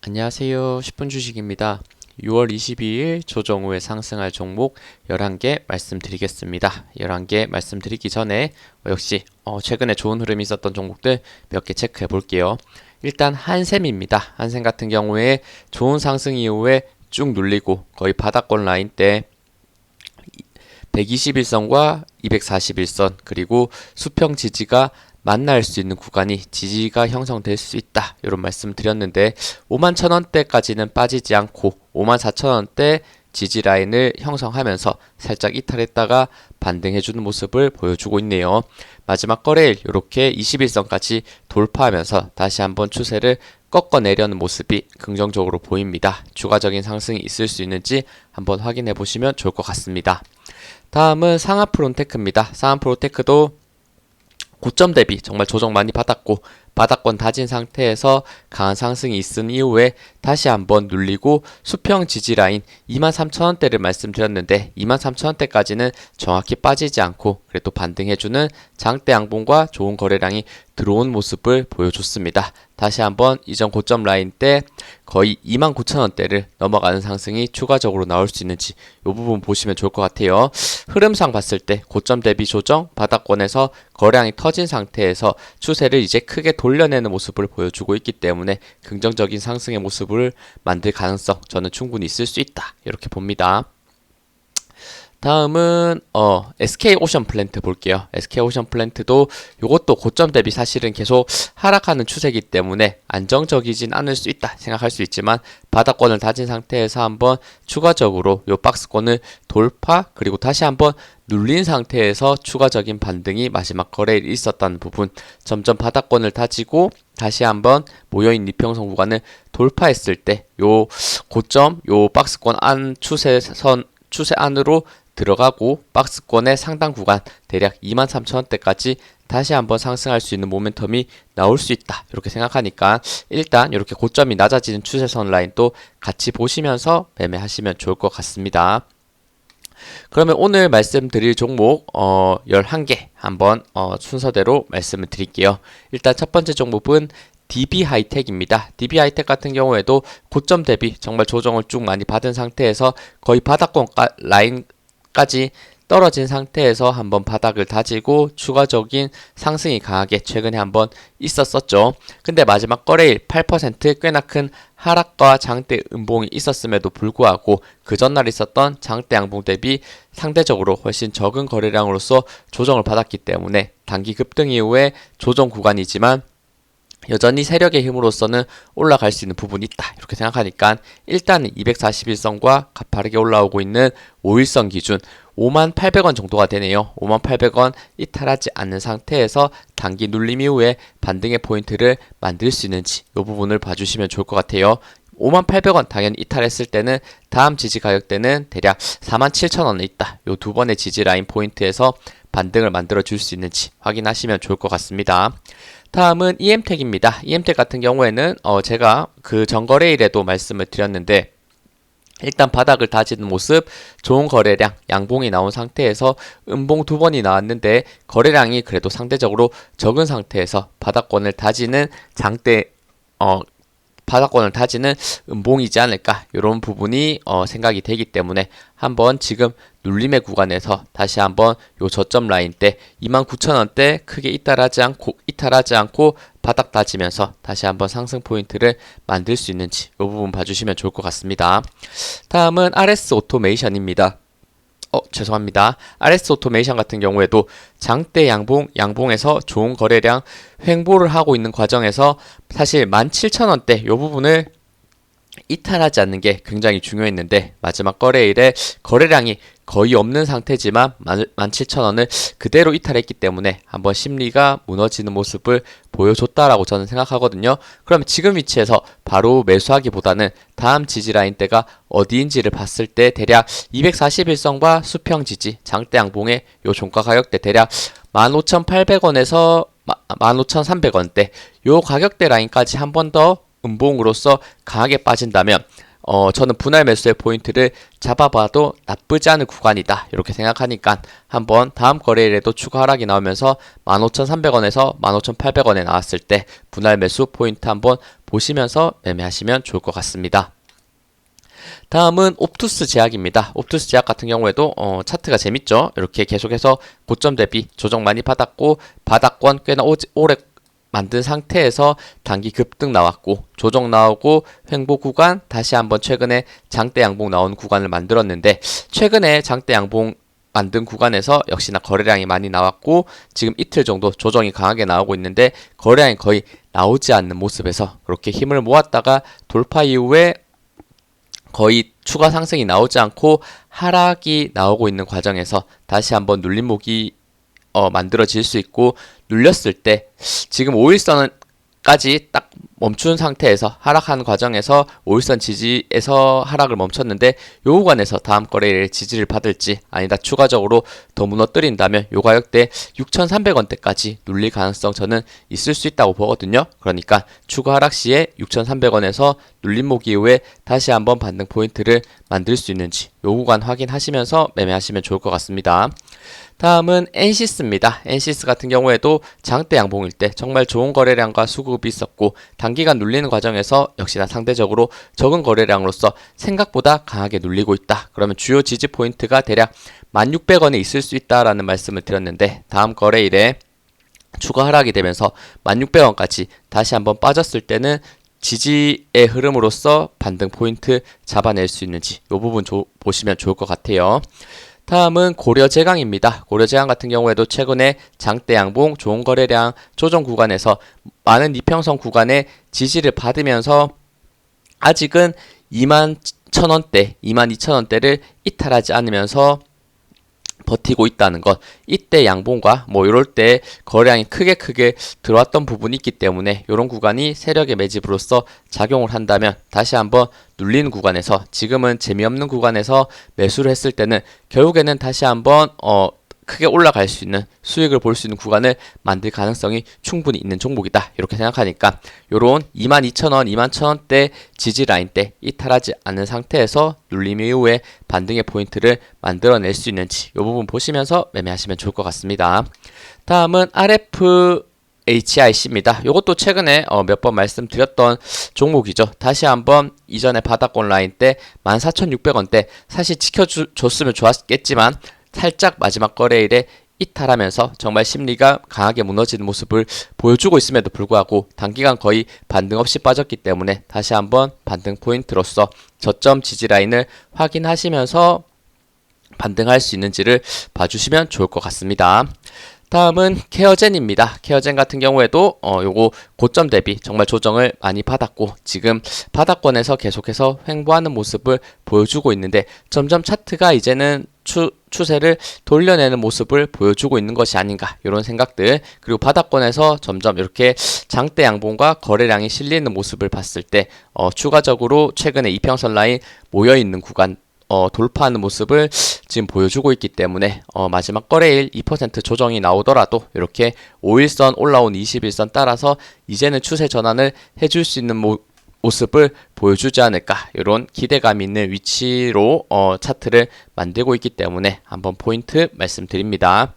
안녕하세요. 10분 주식입니다. 6월 22일 조정 후에 상승할 종목 11개 말씀드리겠습니다. 11개 말씀드리기 전에 역시 어, 최근에 좋은 흐름이 있었던 종목들 몇 개 체크해 볼게요. 일단 한샘입니다. 한샘 같은 경우에 좋은 상승 이후에 쭉 눌리고 거의 바닥권 라인 때 121선과 241선 그리고 수평 지지가 만날 수 있는 구간이 지지가 형성될 수 있다. 이런 말씀 드렸는데 5만 천 원대까지는 빠지지 않고 5만 4천 원대 지지 라인을 형성하면서 살짝 이탈했다가 반등해주는 모습을 보여주고 있네요. 마지막 거래일 이렇게 21선까지 돌파하면서 다시 한번 추세를 꺾어내려는 모습이 긍정적으로 보입니다. 추가적인 상승이 있을 수 있는지 한번 확인해 보시면 좋을 것 같습니다. 다음은 상하프론테크입니다. 상하프론테크도 고점 대비 정말 조정 많이 받았고 바닥권 다진 상태에서 강한 상승이 있은 이후에 다시 한번 눌리고 수평 지지 라인 23,000원대를 말씀드렸는데 23,000원대까지는 정확히 빠지지 않고 그래도 반등해주는 장대 양봉과 좋은 거래량이 들어온 모습을 보여줬습니다. 다시 한번 이전 고점 라인 때 거의 29,000원대를 넘어가는 상승이 추가적으로 나올 수 있는지 이 부분 보시면 좋을 것 같아요. 흐름상 봤을 때 고점 대비 조정 바닥권에서 거량이 터진 상태에서 추세를 이제 크게 돌 려내는 모습을 보여주고 있기 때문에 긍정적인 상승의 모습을 만들 가능성 저는 충분히 있을 수 있다 이렇게 봅니다. 다음은 어 SK 오션 플랜트 볼게요. SK 오션 플랜트도 이것도 고점 대비 사실은 계속 하락하는 추세이기 때문에 안정적이진 않을 수 있다 생각할 수 있지만 바닥권을 다진 상태에서 한번 추가적으로 요 박스권을 돌파 그리고 다시 한번 눌린 상태에서 추가적인 반등이 마지막 거래일 있었다는 부분 점점 바닥권을 다지고 다시 한번 모여있는 이평선 구간을 돌파했을 때 요 고점 요 박스권 안 추세선 추세 안으로 들어가고 박스권의 상당 구간 대략 23,000원대까지 다시 한번 상승할 수 있는 모멘텀이 나올 수 있다. 이렇게 생각하니까 일단 이렇게 고점이 낮아지는 추세선 라인도 같이 보시면서 매매하시면 좋을 것 같습니다. 그러면 오늘 말씀드릴 종목 어 11개 한번 어 순서대로 말씀을 드릴게요. 일단 첫 번째 종목은 DB 하이텍입니다. DB 하이텍 같은 경우에도 고점 대비 정말 조정을 쭉 많이 받은 상태에서 거의 바닥권 라인 까지 떨어진 상태에서 한번 바닥을 다지고 추가적인 상승이 강하게 최근에 한번 있었었죠. 근데 마지막 거래일 8% 꽤나 큰 하락과 장대 음봉이 있었음에도 불구하고 그 전날 있었던 장대 양봉 대비 상대적으로 훨씬 적은 거래량으로서 조정을 받았기 때문에 단기 급등 이후에 조정 구간이지만 여전히 세력의 힘으로서는 올라갈 수 있는 부분이 있다. 이렇게 생각하니까 일단은 241선과 가파르게 올라오고 있는 5일선 기준 5만 800원 정도가 되네요. 5만 800원 이탈하지 않는 상태에서 단기 눌림 이후에 반등의 포인트를 만들 수 있는지 이 부분을 봐주시면 좋을 것 같아요. 5만 800원 당연히 이탈했을 때는 다음 지지 가격대는 대략 4만 7천원에 있다. 이두 번의 지지 라인 포인트에서 반등을 만들어 줄 수 있는지 확인하시면 좋을 것 같습니다. 다음은 EM택입니다. EM택 같은 경우에는 어 제가 그 전거래일에도 말씀을 드렸는데 일단 바닥을 다지는 모습, 좋은 거래량, 양봉이 나온 상태에서 음봉 두 번이 나왔는데 거래량이 그래도 상대적으로 적은 상태에서 바닥권을 다지는 장대 어 바닥권을 다지는 음봉이지 않을까 이런 부분이 어, 생각이 되기 때문에 한번 지금 눌림의 구간에서 다시 한번 요 저점 라인 때 29,000원대 크게 이탈하지 않고 이탈하지 않고 바닥 다지면서 다시 한번 상승 포인트를 만들 수 있는지 이 부분 봐주시면 좋을 것 같습니다. 다음은 RS 오토메이션입니다. 어, 죄송합니다. RS 오토메이션 같은 경우에도 장대 양봉, 양봉에서 좋은 거래량 횡보를 하고 있는 과정에서 사실 17,000원대 이 부분을 이탈하지 않는 게 굉장히 중요했는데 마지막 거래일에 거래량이 거의 없는 상태지만 17,000원을 그대로 이탈했기 때문에 한번 심리가 무너지는 모습을 보여줬다라고 저는 생각하거든요. 그러면 지금 위치에서 바로 매수하기보다는 다음 지지 라인대가 어디인지를 봤을 때 대략 241선과 수평 지지, 장대 양봉의 요 종가 가격대 대략 15,800원에서 15,300원대 요 가격대 라인까지 한 번 더 음봉으로서 강하게 빠진다면 어, 저는 분할 매수의 포인트를 잡아봐도 나쁘지 않은 구간이다. 이렇게 생각하니까 한번 다음 거래일에도 추가 하락이 나오면서 15,300원에서 15,800원에 나왔을 때 분할 매수 포인트 한번 보시면서 매매하시면 좋을 것 같습니다. 다음은 옵투스 제약입니다. 옵투스 제약 같은 경우에도 어, 차트가 재밌죠. 이렇게 계속해서 고점 대비 조정 많이 받았고 바닥권 꽤나 오, 오래 만든 상태에서 단기 급등 나왔고 조정 나오고 횡보 구간 다시 한번 최근에 장대 양봉 나온 구간을 만들었는데 최근에 장대 양봉 만든 구간에서 역시나 거래량이 많이 나왔고 지금 이틀 정도 조정이 강하게 나오고 있는데 거래량이 거의 나오지 않는 모습에서 그렇게 힘을 모았다가 돌파 이후에 거의 추가 상승이 나오지 않고 하락이 나오고 있는 과정에서 다시 한번 눌림목이 어, 만들어질 수 있고 눌렸을 때 지금 5일선까지 딱 멈춘 상태에서 하락한 과정에서 5일선 지지에서 하락을 멈췄는데 요 구간에서 다음 거래일 지지를 받을지 아니다 추가적으로 더 무너뜨린다면 요 가격대 6,300원대까지 눌릴 가능성 저는 있을 수 있다고 보거든요. 그러니까 추가 하락 시에 6,300원에서 눌림목 이후에 다시 한번 반등 포인트를 만들 수 있는지 요 구간 확인하시면서 매매하시면 좋을 것 같습니다. 다음은 엔시스입니다. 엔시스 같은 경우에도 장대 양봉일 때 정말 좋은 거래량과 수급이 있었고 단기간 눌리는 과정에서 역시나 상대적으로 적은 거래량으로서 생각보다 강하게 눌리고 있다. 그러면 주요 지지 포인트가 대략 1600원에 있을 수 있다라는 말씀을 드렸는데 다음 거래일에 추가 하락이 되면서 1600원까지 다시 한번 빠졌을 때는 지지의 흐름으로서 반등 포인트 잡아낼 수 있는지 이 부분 조, 보시면 좋을 것 같아요. 다음은 고려제강입니다. 고려제강 같은 경우에도 최근에 장대 양봉, 좋은 거래량, 조정 구간에서 많은 이평선 구간에 지지를 받으면서 아직은 2만 1천원대, 2만 2천원대를 이탈하지 않으면서 버티고 있다는 것. 이때 양봉과 뭐 이럴 때 거래량이 크게 크게 들어왔던 부분이 있기 때문에 이런 구간이 세력의 매집으로서 작용을 한다면 다시 한번 눌리는 구간에서 지금은 재미없는 구간에서 매수를 했을 때는 결국에는 다시 한번 어 크게 올라갈 수 있는 수익을 볼 수 있는 구간을 만들 가능성이 충분히 있는 종목이다. 이렇게 생각하니까 요런 22,000원, 21,000원대 지지 라인 때 이탈하지 않은 상태에서 눌림 이후에 반등의 포인트를 만들어낼 수 있는지 이 부분 보시면서 매매하시면 좋을 것 같습니다. 다음은 RF HIC입니다. 이것도 최근에 어 몇번 말씀드렸던 종목이죠. 다시 한번 이전에 바닥권 라인 때 14,600원대 사실 지켜줬으면 좋았겠지만 살짝 마지막 거래일에 이탈하면서 정말 심리가 강하게 무너지는 모습을 보여주고 있음에도 불구하고 단기간 거의 반등 없이 빠졌기 때문에 다시 한번 반등 포인트로서 저점 지지 라인을 확인하시면서 반등할 수 있는지를 봐주시면 좋을 것 같습니다. 다음은 케어젠입니다. 케어젠 같은 경우에도 어 요거 고점 대비 정말 조정을 많이 받았고 지금 바닥권에서 계속해서 횡보하는 모습을 보여주고 있는데 점점 차트가 이제는 추, 추세를 돌려내는 모습을 보여주고 있는 것이 아닌가 이런 생각들. 그리고 바닥권에서 점점 이렇게 장대 양봉과 거래량이 실리는 모습을 봤을 때 어, 추가적으로 최근에 이평선 라인 모여 있는 구간 어, 돌파하는 모습을 지금 보여주고 있기 때문에 어, 마지막 거래일 2% 조정이 나오더라도 이렇게 5일선 올라온 21선 따라서 이제는 추세 전환을 해줄 수 있는 모, 모습을 보여주지 않을까 이런 기대감 있는 위치로 어, 차트를 만들고 있기 때문에 한번 포인트 말씀드립니다.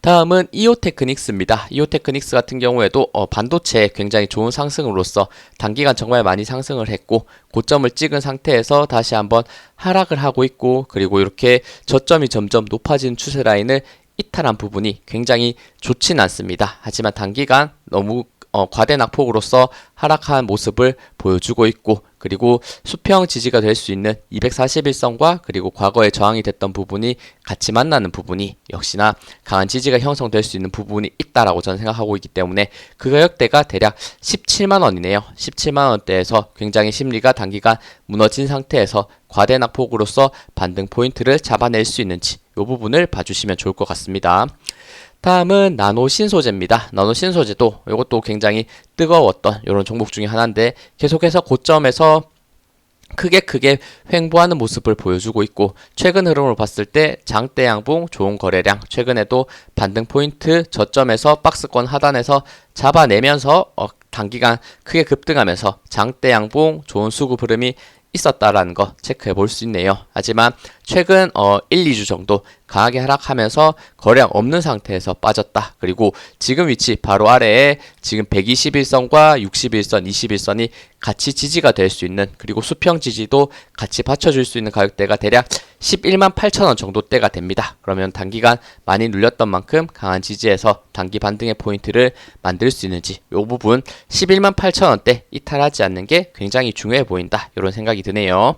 다음은 이오테크닉스입니다. 이오테크닉스 같은 경우에도 어, 반도체 굉장히 좋은 상승으로서 단기간 정말 많이 상승을 했고 고점을 찍은 상태에서 다시 한번 하락을 하고 있고 그리고 이렇게 저점이 점점 높아지는 추세 라인을 이탈한 부분이 굉장히 좋진 않습니다. 하지만 단기간 너무 어, 과대 낙폭으로서 하락한 모습을 보여주고 있고 그리고 수평 지지가 될 수 있는 241선과 그리고 과거에 저항이 됐던 부분이 같이 만나는 부분이 역시나 강한 지지가 형성될 수 있는 부분이 있다라고 저는 생각하고 있기 때문에 그 가격대가 대략 17만 원이네요. 17만 원대에서 굉장히 심리가 단기간 무너진 상태에서 과대 낙폭으로서 반등 포인트를 잡아낼 수 있는지 이 부분을 봐주시면 좋을 것 같습니다. 다음은 나노 신소재입니다. 나노 신소재도 이것도 굉장히 뜨거웠던 이런 종목 중에 하나인데 계속해서 고점에서 크게 크게 횡보하는 모습을 보여주고 있고 최근 흐름을 봤을 때 장대 양봉 좋은 거래량 최근에도 반등 포인트 저점에서 박스권 하단에서 잡아내면서 어, 단기간 크게 급등하면서 장대 양봉 좋은 수급 흐름이 있었다라는 거 체크해 볼 수 있네요. 하지만 최근 어 1, 2주 정도 강하게 하락하면서 거래량 없는 상태에서 빠졌다. 그리고 지금 위치 바로 아래에 지금 121선과 61선, 21선이 같이 지지가 될 수 있는 그리고 수평 지지도 같이 받쳐줄 수 있는 가격대가 대략 11만 8천 원 정도대가 됩니다. 그러면 단기간 많이 눌렸던 만큼 강한 지지에서 단기 반등의 포인트를 만들 수 있는지 이 부분 11만 8천 원대 이탈하지 않는 게 굉장히 중요해 보인다. 이런 생각이 드네요.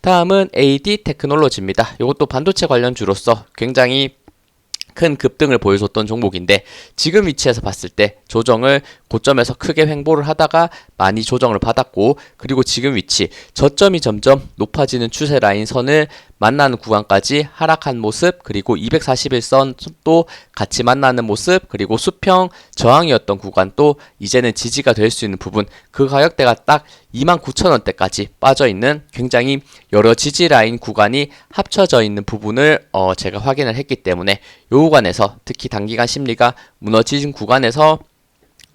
다음은 AD 테크놀로지입니다. 이것도 반도체 관련주로서 굉장히 큰 급등을 보여줬던 종목인데 지금 위치에서 봤을 때 조정을 고점에서 크게 횡보를 하다가 많이 조정을 받았고 그리고 지금 위치 저점이 점점 높아지는 추세 라인 선을 만나는 구간까지 하락한 모습 그리고 241선 또 같이 만나는 모습 그리고 수평 저항이었던 구간 또 이제는 지지가 될 수 있는 부분 그 가격대가 딱 29,000원대까지 빠져 있는 굉장히 여러 지지 라인 구간이 합쳐져 있는 부분을 어 제가 확인을 했기 때문에 요 구간에서 특히 단기간 심리가 무너지신 구간에서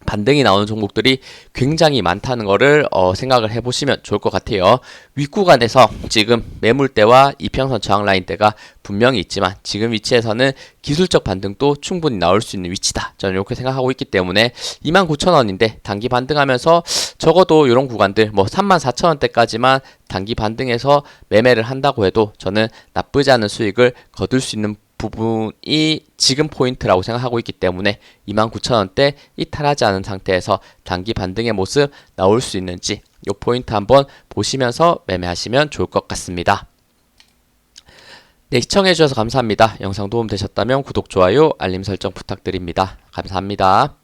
반등이 나오는 종목들이 굉장히 많다는 거를 어, 생각을 해보시면 좋을 것 같아요. 윗구간에서 지금 매물대와 이평선 저항 라인대가 분명히 있지만 지금 위치에서는 기술적 반등도 충분히 나올 수 있는 위치다. 저는 이렇게 생각하고 있기 때문에 29,000원인데 단기 반등하면서 적어도 이런 구간들 뭐 34,000원대까지만 단기 반등해서 매매를 한다고 해도 저는 나쁘지 않은 수익을 거둘 수 있는 부분이 지금 포인트라고 생각하고 있기 때문에 29,000원대 이탈하지 않은 상태에서 단기 반등의 모습 나올 수 있는지 이 포인트 한번 보시면서 매매하시면 좋을 것 같습니다. 네, 시청해주셔서 감사합니다. 영상 도움 되셨다면 구독, 좋아요, 알림 설정 부탁드립니다. 감사합니다.